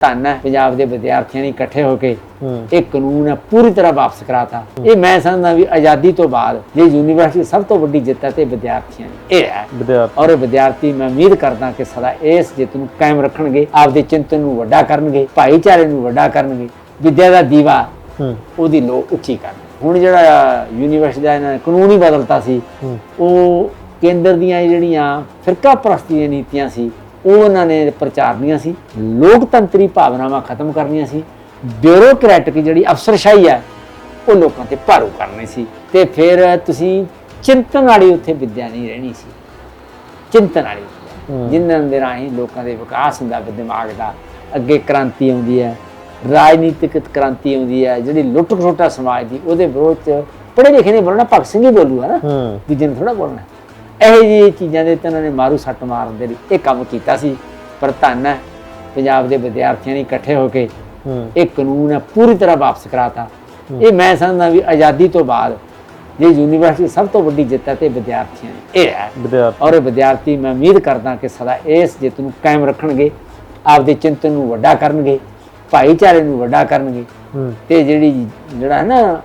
ਧੰਨ ਹੈ ਪੰਜਾਬ ਦੇ ਵਿਦਿਆਰਥੀਆਂ ਨੇ ਇਕੱਠੇ ਹੋ ਕੇ ਇਹ ਕਾਨੂੰਨ ਹੈ ਪੂਰੀ ਤਰ੍ਹਾਂ ਵਾਪਸ ਕਰਾਤਾ। ਇਹ ਮੈਂ ਸਮਝਦਾ ਵੀ ਆਜ਼ਾਦੀ ਤੋਂ ਬਾਅਦ ਜੇ ਯੂਨੀਵਰਸਿਟੀ ਸਭ ਤੋਂ ਵੱਡੀ ਜਿੱਤ ਹੈ ਤੇ ਵਿਦਿਆਰਥੀਆਂ ਦੀ ਇਹ ਹੈ। ਔਰ ਇਹ ਵਿਦਿਆਰਥੀ ਮੈਂ ਉਮੀਦ ਕਰਦਾ ਕਿ ਸਦਾ ਇਸ ਜਿੱਤ ਨੂੰ ਕਾਇਮ ਰੱਖਣਗੇ ਆਪਦੇ ਚਿੰਤਨ ਨੂੰ ਵੱਡਾ ਕਰਨਗੇ ਭਾਈਚਾਰੇ ਨੂੰ ਵੱਡਾ ਕਰਨਗੇ ਵਿਦਿਆ ਦਾ ਦੀਵਾ ਉਹਦੀ ਲੋ ਉੱਚੀ ਕਰਨ ਹੁਣ ਜਿਹੜਾ ਯੂਨੀਵਰਸਿਟੀ ਦਾ ਇਹਨਾਂ ਨੇ ਕਾਨੂੰਨ ਹੀ ਬਦਲਤਾ ਸੀ ਉਹ ਕੇਂਦਰ ਦੀਆਂ ਜਿਹੜੀਆਂ ਫਿਰਕਾ ਪ੍ਰਸਤੀ ਦੀਆਂ ਨੀਤੀਆਂ ਸੀ ਉਹ ਉਹਨਾਂ ਨੇ ਪ੍ਰਚਾਰਨੀਆਂ ਸੀ ਲੋਕਤੰਤਰੀ ਭਾਵਨਾਵਾਂ ਖਤਮ ਕਰਨੀਆਂ ਸੀ ਬਿਊਰੋਕਰੈਟਿਕ ਜਿਹੜੀ ਅਫਸਰਸ਼ਾਹੀ ਹੈ ਉਹ ਲੋਕਾਂ ਤੇ ਭਾਰੂ ਕਰਨੀ ਸੀ ਤੇ ਫਿਰ ਤੁਸੀਂ ਚਿੰਤਨ ਵਾਲੀ ਉੱਥੇ ਵਿਦਿਆ ਨਹੀਂ ਰਹਿਣੀ ਸੀ। ਚਿੰਤਨ ਵਾਲੀ। ਜਿਨ੍ਹਾਂ ਦੇ ਰਾਹੀਂ ਲੋਕਾਂ ਦੇ ਵਿਕਾਸ ਹੁੰਦਾ ਦਿਮਾਗ ਦਾ ਅੱਗੇ ਕ੍ਰਾਂਤੀ ਆਉਂਦੀ ਹੈ ਰਾਜਨੀਤਿਕ ਕ੍ਰਾਂਤੀ ਆਉਂਦੀ ਹੈ ਜਿਹੜੀ ਲੁੱਟ ਖਸੁੱਟਾ ਸਮਾਜ ਦੀ ਉਹਦੇ ਵਿਰੋਧ ਚ ਪੜ੍ਹੇ ਲਿਖੇ ਨੇ ਬੋਲਣਾ ਭਗਤ ਸਿੰਘ ਹੀ ਬੋਲੂਗਾ ਨਾ ਦੂਜੇ ਨੂੰ ਥੋੜਾ ਬੋਲਣਾ। ਇਹੋ ਜਿਹੀ ਚੀਜ਼ਾਂ ਦੇ ਤੇ ਉਹਨਾਂ ਨੇ ਮਾਰੂ ਸੱਟ ਮਾਰਨ ਦੇ ਲਈ ਇਹ ਕੰਮ ਕੀਤਾ ਸੀ। ਪਰ ਧੰਨ ਹੈ ਪੰਜਾਬ ਦੇ ਵਿਦਿਆਰਥੀਆਂ ਨੇ ਇਕੱਠੇ ਹੋ ਕੇ ਇਹ ਕਾਨੂੰਨ ਹੈ ਪੂਰੀ ਤਰ੍ਹਾਂ ਵਾਪਸ ਕਰਾਤਾ। ਇਹ ਮੈਂ ਸਮਝਦਾ ਵੀ ਆਜ਼ਾਦੀ ਤੋਂ ਬਾਅਦ ਜੇ ਯੂਨੀਵਰਸਿਟੀ ਸਭ ਤੋਂ ਵੱਡੀ ਜਿੱਤ ਹੈ ਤੇ ਵਿਦਿਆਰਥੀਆਂ ਦੀ ਇਹ ਹੈ। ਵਿਦਿਆਰਥੀ। ਔਰ ਇਹ ਵਿਦਿਆਰਥੀ ਮੈਂ ਉਮੀਦ ਕਰਦਾ ਕਿ ਸਦਾ ਇਸ ਜਿੱਤ ਨੂੰ ਕਾਇਮ ਰੱਖਣਗੇ ਆਪਦੇ ਚਿੰਤਨ ਨੂੰ ਵੱਡਾ ਕਰਨਗੇ ਭਾਈਚਾਰੇ ਨੂੰ ਵੱਡਾ ਕਰਨਗੇ ਤੇ ਜਿਹੜੀ ਜਿਹੜਾ ਹੈ ਨਾ